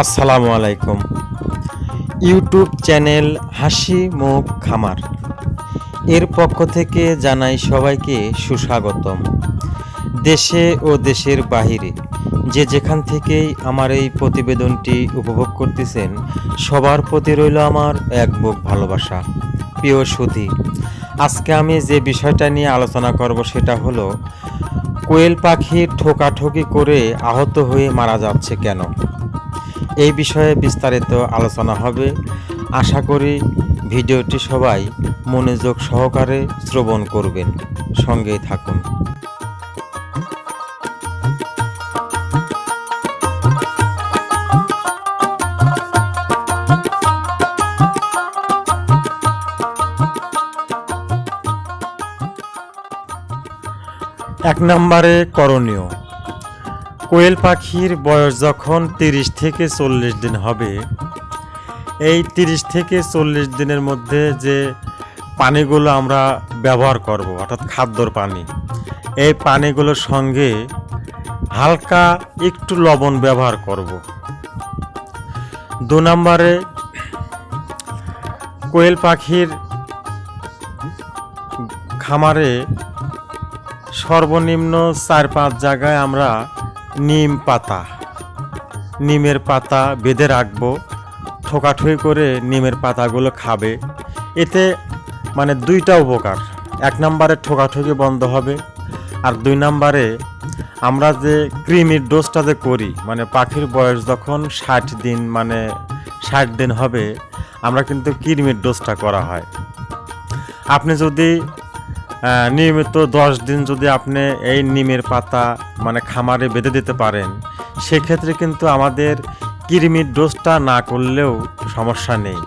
আসসালামু আলাইকুম। YouTube channel হাসি মুখ খামার। এর পক্ষ থেকে জানাই সবাইকে সুস্বাগতম। দেশে ও দেশের বাহিরে যে যেখান থেকেই আমার এই প্রতিবেদনটি উপভোগ করতেছেন, সবার প্রতি রইল আমার এক বুক ভালোবাসা। প্রিয় সুধী, আজকে আমি যে বিষয়টা নিয়ে আলোচনা করব সেটা হলো, কোয়েল পাখির ঠোকাঠকি করে আহত হয়ে মারা যাচ্ছে কেন? এই বিষয়ে বিস্তারিত আলোচনা হবে। আশা করি ভিডিওটি সবাই মনোযোগ সহকারে শ্রবণ করবেন। সঙ্গেই থাকুন। এক নম্বরে করণীয়। কোয়েল পাখির বয়স যখন তিরিশ থেকে চল্লিশ দিন হবে, এই তিরিশ থেকে চল্লিশ দিনের মধ্যে যে পানিগুলো আমরা ব্যবহার করব, অর্থাৎ খাদ্যর পানি, এই পানিগুলোর সঙ্গে হালকা একটু লবণ ব্যবহার করব। দু নম্বরে, কোয়েল পাখির খামারে সর্বনিম্ন চার পাঁচ জায়গায় আমরা নিম পাতা। নিমের পাতা বেঁধে রাখব। ঠোকাঠুকি করে নিমের পাতাগুলো খাবে। এতে মানে দুইটা উপকার। এক নম্বরে ঠোকাঠুকি বন্ধ হবে আর দুই নম্বরে আমরা যে ক্রিমির ডোজটা যে করি মানে পাখির বয়স যখন ষাট দিন মানে ষাট দিন হবে, আমরা কিন্তু ক্রিমির ডোজটা করা হয়। আপনি যদি নিয়মিত দশ দিন যদি আপনি এই নিমের পাতা মানে খামারে বেঁধে দিতে পারেন, সেক্ষেত্রে কিন্তু আমাদের কৃমির ডোজটা না করলেও সমস্যা নেই।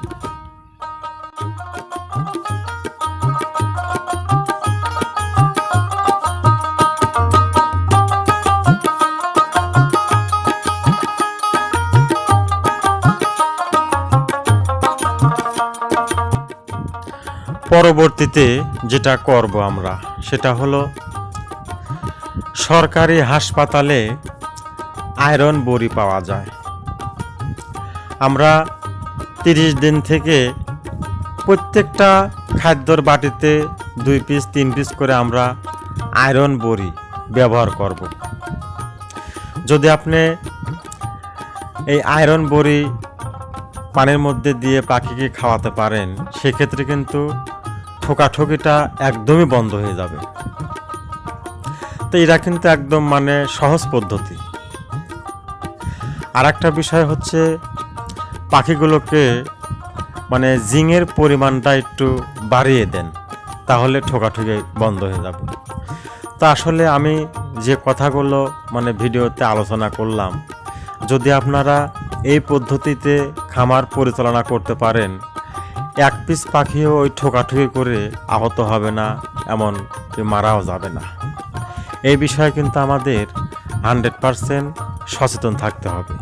পরবর্তীতে যেটা করব আমরা, সেটা হলো সরকারি হাসপাতালে আয়রন বড়ি পাওয়া যায়। আমরা তিরিশ দিন থেকে প্রত্যেকটা খাদ্যর বাটিতে দুই পিস, তিন পিস করে আমরা আয়রন বড়ি ব্যবহার করব। যদি আপনি এই আয়রন বড়ি পানির মধ্যে দিয়ে পাখিকে খাওয়াতে পারেন, সেক্ষেত্রে কিন্তু ঠোকাঠকিটা একদমই বন্ধ হয়ে যাবে। তো এটা কিন্তু একদম মানে সহজ পদ্ধতি। আর একটা বিষয় হচ্ছে, পাখিগুলোকে মানে জিঙের পরিমাণটা একটু বাড়িয়ে দেন, তাহলে ঠোকাঠুকি বন্ধ হয়ে যাবে। তো আসলে আমি যে কথাগুলো মানে ভিডিওতে আলোচনা করলাম, যদি আপনারা এই পদ্ধতিতে খামার পরিচালনা করতে পারেন এক পিস পাখিও ওই ঠোকাঠুকি করে আহত হবে না, এমন মারাও যাবে না। এই বিষয়ে কিন্তু আমাদের হান্ড্রেড পারসেন্ট সচেতন থাকতে হবে।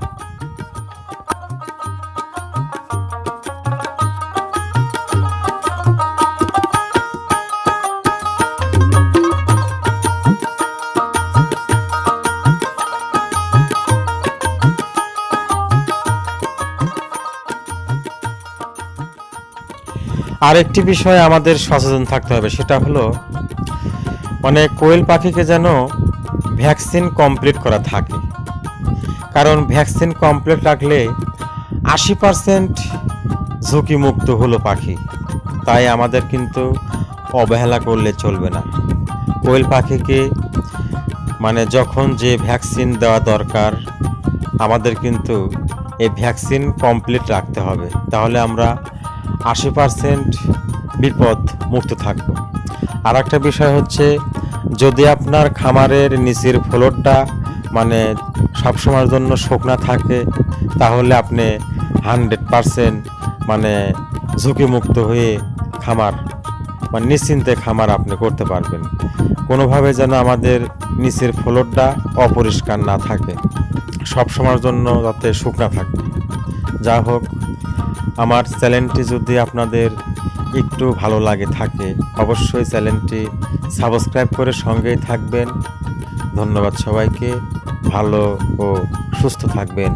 আরেকটি বিষয়ে আমাদের সচেতন থাকতে হবে, সেটা হলো মানে কোয়েল পাখিকে যেন ভ্যাকসিন কমপ্লিট করা থাকে। কারণ ভ্যাকসিন কমপ্লিট রাখলে আশি পার্সেন্ট ঝুঁকিমুক্ত হলো পাখি। তাই আমাদের কিন্তু অবহেলা করলে চলবে না। কোয়েল পাখিকে মানে যখন যে ভ্যাকসিন দেওয়া দরকার, আমাদের কিন্তু এই ভ্যাকসিন কমপ্লিট রাখতে হবে। তাহলে আমরা আশি পার্সেন্ট বিপদ মুক্ত থাকব। আর একটা বিষয় হচ্ছে, যদি আপনার খামারের নিচের ফ্লোরটা মানে সবসময়ের জন্য শুকনা থাকে, তাহলে আপনি হান্ড্রেড পারসেন্ট মানে ঝুঁকিমুক্ত হয়ে খামার মানে নিশ্চিন্তে খামার আপনি করতে পারবেন। কোনোভাবে যেন আমাদের নিচের ফ্লোরটা অপরিষ্কার না থাকে। সব সময়ের জন্য যাতে শুকনা থাকে। যা হোক আমার চ্যানেলটি যদি আপনাদের একটু ভালো লাগে থাকে, অবশ্যই চ্যানেলটি সাবস্ক্রাইব করে সঙ্গেই থাকবেন। ধন্যবাদ সবাইকে, ভালো ও সুস্থ থাকবেন।